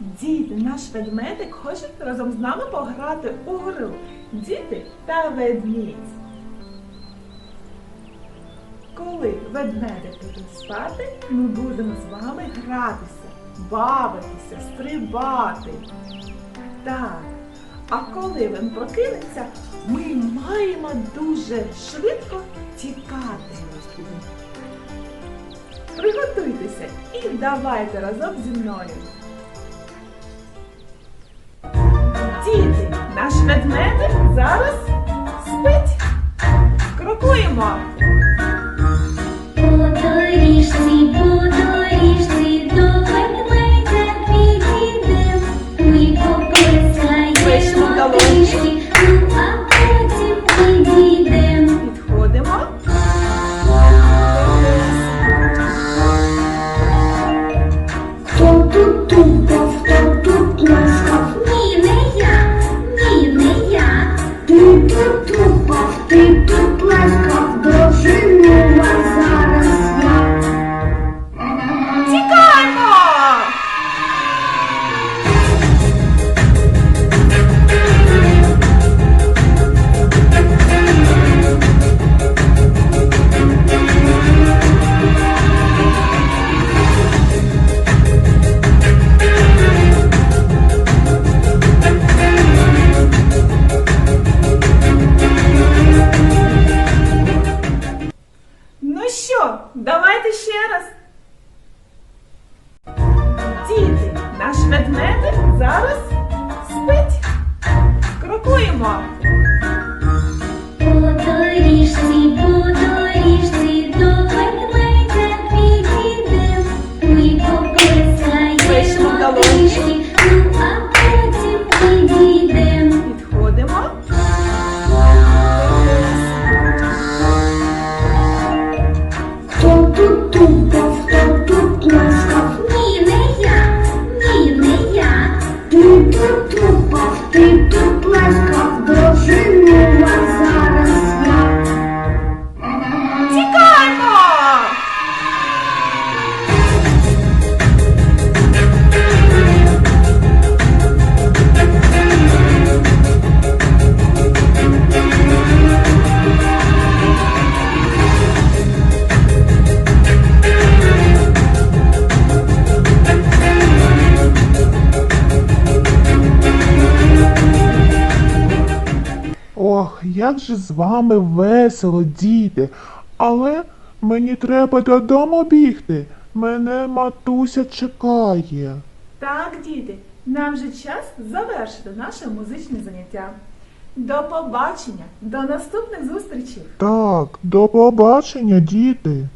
Діти, наш ведмедик хоче разом з нами пограти у гру. Діти та ведмідь. Коли ведмедик піде спати, ми будемо з вами гратися, бавитися, стрибати. Так. А коли він прокинеться, ми маємо дуже швидко тікати. Приготуйтеся і давайте разом зі мною. Діти, наш ведмедик зараз you. Давайте ще раз. Діти, наш ведмедик зараз Tutu, tutu, do tutu. Як же з вами весело, діти. Але мені треба додому бігти. Мене матуся чекає. Так, діти, нам же час завершити наше музичне заняття. До побачення, до наступних зустрічей! Так, до побачення, діти.